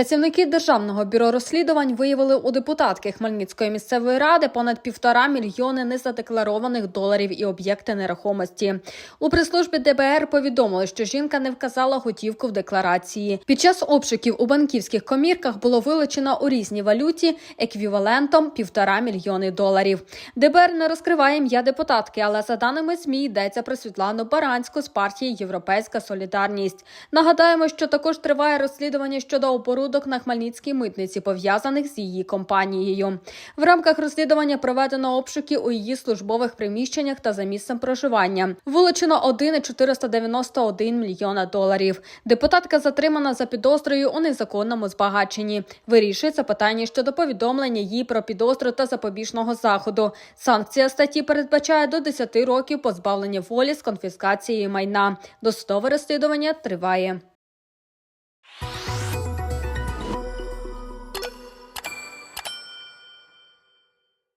Працівники державного бюро розслідувань виявили у депутатки Хмельницької місцевої ради понад півтора мільйони незадекларованих доларів і об'єкти нерухомості. У прес-службі ДБР повідомили, що жінка не вказала готівку в декларації. Під час обшуків у банківських комірках було вилучено у різній валюті еквівалентом півтора мільйони доларів. ДБР не розкриває ім'я депутатки, але за даними ЗМІ йдеться про Світлану Баранську з партії Європейська Солідарність. Нагадаємо, що також триває розслідування щодо оборудок на Хмельницькій митниці, пов'язаних з її компанією. В рамках розслідування проведено обшуки у її службових приміщеннях та за місцем проживання. Вилучено 1,491 мільйона доларів. Депутатка затримана за підозрою у незаконному збагаченні. Вирішується питання щодо повідомлення їй про підозру та запобіжного заходу. Санкція статті передбачає до 10 років позбавлення волі з конфіскацією майна. Досудове розслідування триває.